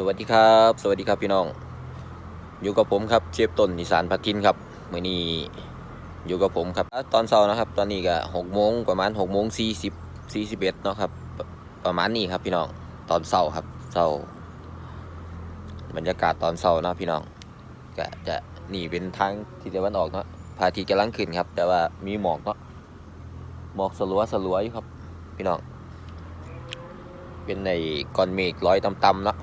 สวัสดีครับ สวัสดีครับพี่น้อง อยู่กับผมครับเชฟต้นอีสานพักกินครับมื่อนี้อยู่กับผมครับ ตอนเช้านะครับ ตอนนี้ก็หกโมงประมาณหกโมงสี่สิบสี่สิบเอ็ดเนาะครับประประมาณนี้ครับพี่น้อง ตอนเช้าครับเช้าบรรยากาศตอนเช้านะพี่น้องก็จะนี่เป็นทางที่ตะวันออกเนาะพระอาทิตย์กำลังขึ้นครับ แต่ว่ามีหมอกเนาะหมอกสลัวสลัวอยู่ครับ พี่น้อง เป็นในก้อนเมฆลอยต่ำๆเนาะ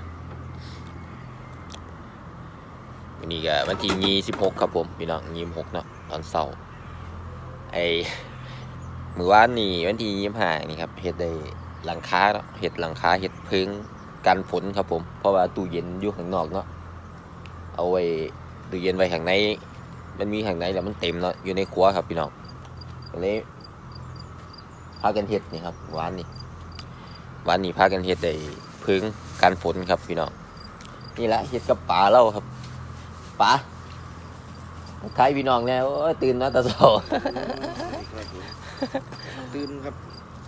วันนี้ก็วันที่ยี่สิบหกครับผมพี่น้องยี่สิบหกเนาะตอนเสาร์ไอมือว่านนี่วันที่ยี่สิบห้านี่ครับเห็ดได้หลังคาเนาะเห็ดหลังคาเห็ดพึ่งกันฝนครับผม เพราะว่าตู้เย็นอยู่ข้างนอกเนาะเอาไว้ตู้เย็นไว้ข้างในมันมีข้างในแล้วมันเต็มเนาะอยู่ในครัวครับพี่น้องก็เลยพากันเห็ดนี่ครับวานนี่วานนี่พากันเห็ดได้พึ่งกันฝนครับพี่น้องนี่แหละเห็ดกับป่าเล่าครับ ป๋าใครพี่น้องเนี่ยโอ้ยตื่นนะตาโซตื่นครับ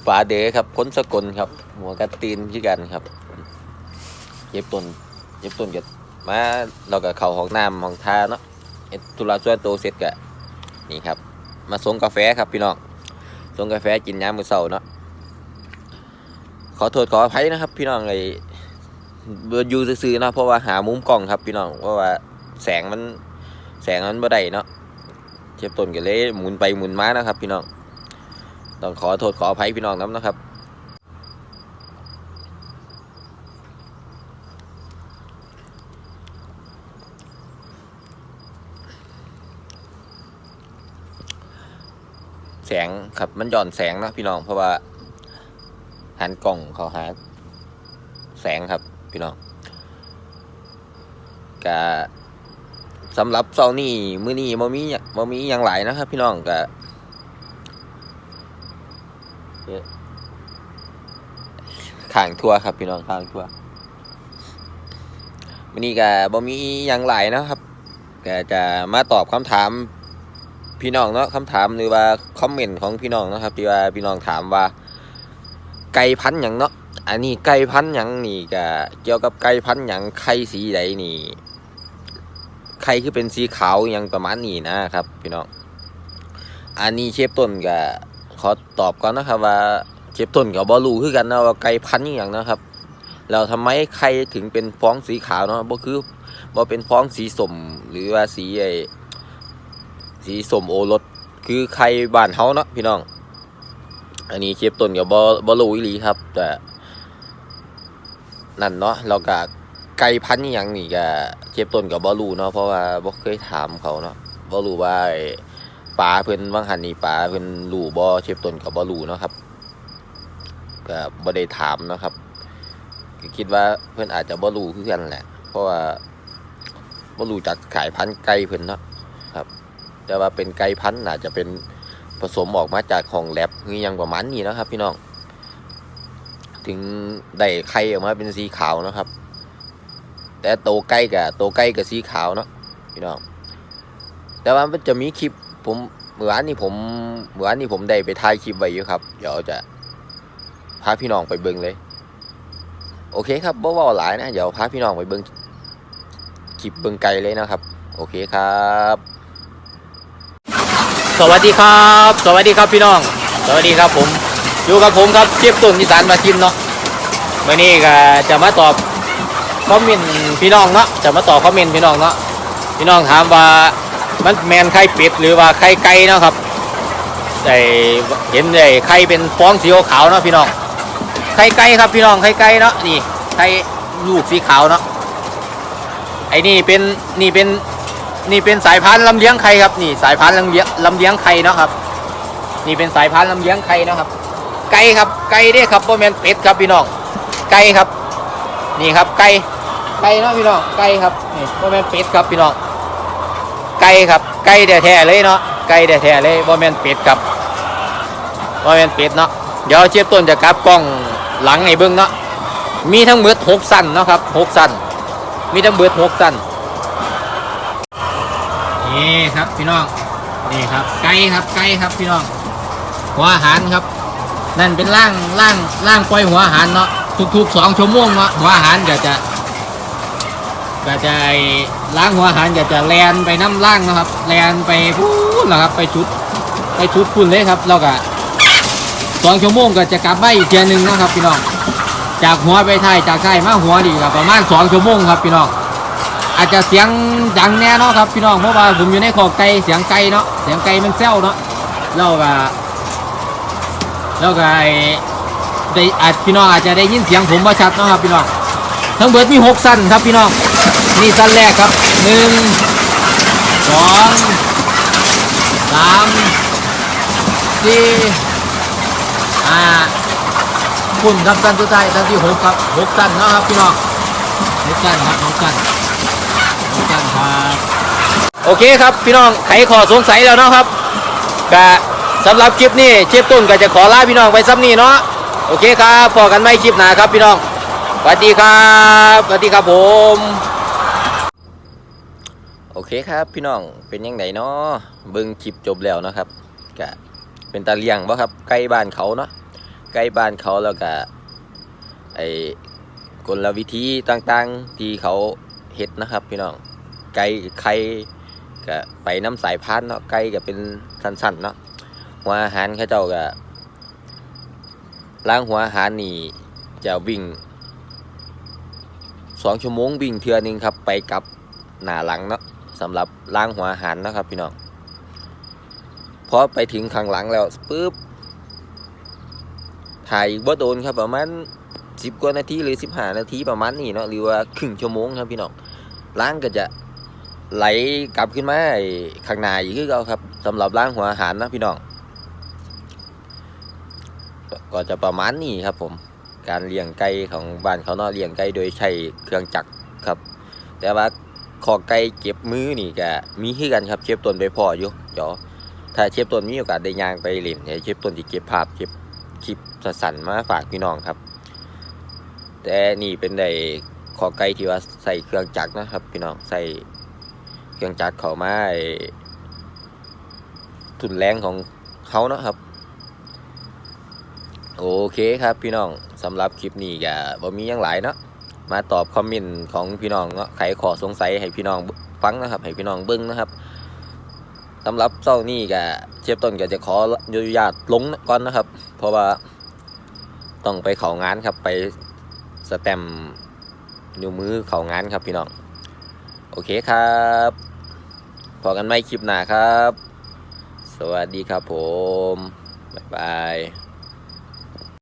ป๋าเด๋ครับพ้นสกลครับ หัวกระตีนพี่กันครับ เย็บต้นเย็บต้นกันมาเราก็เข้าห้องน้ำห้องท่าเนาะเอ็ดธุระส่วนตัวเสร็จกะนี่ครับ มาส่งกาแฟครับพี่น้องส่งกาแฟกินยามมื้อเช้าเนาะขอโทษขออภัยนะครับ พี่น้องเลยเบิดอยู่ซื่อๆเนาะเพราะว่าหามุมกล้องครับพี่น้องเพราะว่า แสงมันแสงมันบ่ได้เนาะเจ็บต้นกันเลยหมุนไปหมุนมานะครับ พี่น้องต้องขอโทษขออภัยพี่น้องน้ำนะครับแสงครับมันหย่อนแสงนะพี่น้องเพราะว่าหันกล่องเขาหาแสงครับพี่น้องกะ สำหรับเซานี่มื้อนี้บ่มีบ่มีหยังหลายนะครับ พี่น้องก็ข้างทั่วครับ พี่น้องข้างทั่วมื้อนี้ก็บ่มีหยังหลายนะครับก็จะมาตอบคำถามพี่น้องเนาะคำถามหรือว่าคอมเมนต์ของพี่น้องนะครับ ที่ว่าพี่น้องถามว่า ไก่พันธุ์หยังเนาะอันนี้ไก่พันธุ์หยังนี่ก็เกี่ยวกับไก่พันธุ์หยังไข่สีใดนี่ ใครคือเป็นสีขาวอหยังประมาณนี้นะครับ พี่น้องอันนี้เชฟต้นก็ขอตอบก่อนนะครับว่าเชฟต้นกับบอลูคือกันนะว่าไก่พันธุ์อย่างนะครับแล้วทำไมใครถึงเป็นฟองสีขาวเนาะบ่คือบ่เป็นฟองสีสมหรือว่าสีไอสีสมโอรสคือไข่บ้านเฮาเนาะพี่น้อง อันนี้เชฟต้นกับบอบอลูอีหลีครับ แต่นั่นเนาะเราก็ ไก่พันธุ์อหยังนี่ก็เจ็บต้นกับบอลูเนาะเพราะว่าบ่เคยถามเขาเนาะบ่รู้ว่าไอ้ปลาเพิ่นบางหันนี่ปลาเพิ่นรู้บ่เจ็บต้นกับบอลูเนาะครับก็บ่ได้ถามเนาะครับก็คิดว่าเพิ่นอาจจะบ่รู้คือกันแหละ เพราะว่าบ่รู้จักขายพันธุ์ไก่เพิ่นเนาะครับ แต่ว่าเป็นไก่พันธุ์น่าจะเป็นผสมออกมาจากของแลบนี่ยังประมาณนี้นะครับ พี่น้อง ถึงได้ไข่ออกมาเป็นสีขาวนะครับ แต่โตใกล้กับโตใกล้กับสีขาวเนาะพี่น้องแต่ว่ามันจะมีคลิปผมเมื่อวานนี้ผมเมื่อวานนี้ผมได้ไปถ่ายคลิปไว้อยู่ครับ เดี๋ยวจะพาพี่น้องไปเบิ่งเลย โอเคครับบ่เว่าหลายนะ เดี๋ยวพาพี่น้องไปเบิ่งคลิปเบิ่งไกลเลยนะครับ โอเคครับ สวัสดีครับ สวัสดีครับพี่น้อง สวัสดีครับผม อยู่กับผมครับเจี๊ยบตุนอีสานมาทินเนาะวันนี้ก็จะมาตอบ คอมเมนต์พี่น้องเนาะจะมาตอบคอมเมนต์พี่น้องเนาะพี่น้องถามว่ามันแมนไข่เป็ดหรือว่าไข่ไก่เนาะครับได้เห็นได้ไข่เป็นฟองสีขาวเนาะพี่น้องไข่ไก่ครับพี่น้องไข่ไก่เนาะนี่ไข่ลูกสีขาวเนาะไอ้นี่เป็นนี่เป็นนี่เป็นสายพันธุ์ลำเลี้ยงไข่ครับนี่สายพันธุ์ลำเลี้ยงลำเลี้ยงไข่เนาะครับ นี่เป็นสายพันธุ์ลำเลี้ยงไข่เนาะครับ ไก่ครับไก่เด้ครับบ่แมนเป็ดครับพี่น้องไก่ครับ นี่ครับไก่ ไก่เนาะพี่น้องไก่ครับนี่บ่แมนเป็ดครับพี่น้องไก่ครับไก่แท้ๆเลยเนาะไก่แท้ๆเลยบ่แมนเป็ดครับบ่แมนเป็ดเนาะเดี๋ยวเชียบต้นจะกลับกล้องหลังให้เบิ่งเนาะมีทั้งหมดหกสั้นเนาะครับหกสั้นมีทั้งเบิดหกสั้นนี่ครับพี่น้องนี่ครับไก่ครับไก่ครับพี่น้องหัวอาหารครับ นั่นเป็นร่างร่างร่างปล่อยหัวอาหารเนาะทุกๆสองชั่วโมงเนาะหัวอาหารก็จะ ก็จะล้างหัวอาหาก็จะแลนไปน้ำล่างนะครับแลนไปพูนนะครับ ไปชุดไปชุดพุ่นเลยครับแล้วก็สองชั่วโมงก็จะกลับมาอีกเทียนึงนะครับพี่น้องจากหัวไปท้ายจากท้ายมาหัวดีกับประมาณสองชั่วโมงครับพี่น้องอาจจะเสียงดังแน่เนาะครับพี่น้องเพราะว่าผมอยู่ในขอกไก่เสียงไก่เนาะเสียงไก่มันแซวเนาะแล้วก็แล้วก็ไอ้ได้อาจพี่น้องอาจจะได้ยินเสียงผมว่าชัดเนาะครับพี่น้องทั้งเบิดมีหกสั้นครับพี่น้อง นี่สั้นแรกครับหนึ่งสองสามสี่ห้าคุณครับสั้นสุดท้ายสั้นที่หกครับหกสั้นเนาะครับพี่น้องหกสั้นครับหกสั้นหกสั้นครับโอเคครับพี่น้องไขข้อสงสัยแล้วเนาะครับกะสำหรับคลิปนี้เชฟต้นก็จะขอลาพี่น้องไปซ้ำนี้เนาะโอเคครับพอกันไม่คลิปหนาครับพี่น้องสวัสดีครับสวัสดีครับผม โอเคครับพี่น้องเป็นยังไงเนาะเบิ่งคลิปจบแล้วนะครับกะเป็นตาเลียงบ่ครับใกล้บ้านเขาเนาะใกล้บ้านเขาแล้วก็ไอ้กลวิธีต่างๆที่เขาเฮ็ดนะครับ พี่น้องไก่ไข่ก็ไปน้ำสายพานเนาะไก่ก็เป็นสั้นๆเนาะหัวอาหารเขาเจ้าก็ล้างหัวอาหารนี่จะวิ่งสองชั่วโมงวิ่งเทือนึงครับไปกับหน้าหลังเนาะ สำหรับล้างหัวอาหารนะครับพี่น้องพอไปถึงข้างหลังแล้วปุ๊บถ่ายบ่โดนครับประมาณสิบกว่านาทีหรือสิบห้านาทีประมาณนี้เนาะหรือว่าครึ่งชั่วโมงครับพี่น้องล้างก็จะไหลกลับขึ้นมาข้างหน้าอีกคือเก่าครับสำหรับล้างหัวอาหารนะพี่น้อง ก็จะประมาณนี้ครับผม การเลี้ยงไก่ของบ้านเขาเนาะเลี้ยงไก่โดยใช้เครื่องจักรครับ แต่ว่า ขอไก่เก็บมือนี่ก็มีคือกันครับเชฟต้นไปพออยู่เดี๋ยวถ้าเชฟต้นมีโอกาสได้ยางไปเล่นเดี๋ยวเชฟต้นจะเก็บภาพเก็บคลิปสั้นๆมาฝากพี่น้องครับ แต่นี่เป็นได้ขอไก่ที่ว่าใส่เครื่องจักรนะครับ พี่น้องใส่เครื่องจักรเขามาทุนแรงของเขาเนาะครับ โอเคครับพี่น้องสำหรับคลิปนี้ก็บ่มียังหลายเนาะ มาตอบคอมเมนต์ของพี่น้องเนาะไขขอสงสัยให้พี่น้องฟังนะครับ ให้พี่น้องเบิ้งนะครับสำหรับเจ้านี่กับเชฟต้นก็จะขออนุญาตลงก่อนนะครับ เพราะว่าต้องไปเขางานครับไปสแตมนิ้วมือเขางานครับพี่น้อง โอเคครับพอกันไม่คลิปหน้าครับ สวัสดีครับผม บ๊ายบาย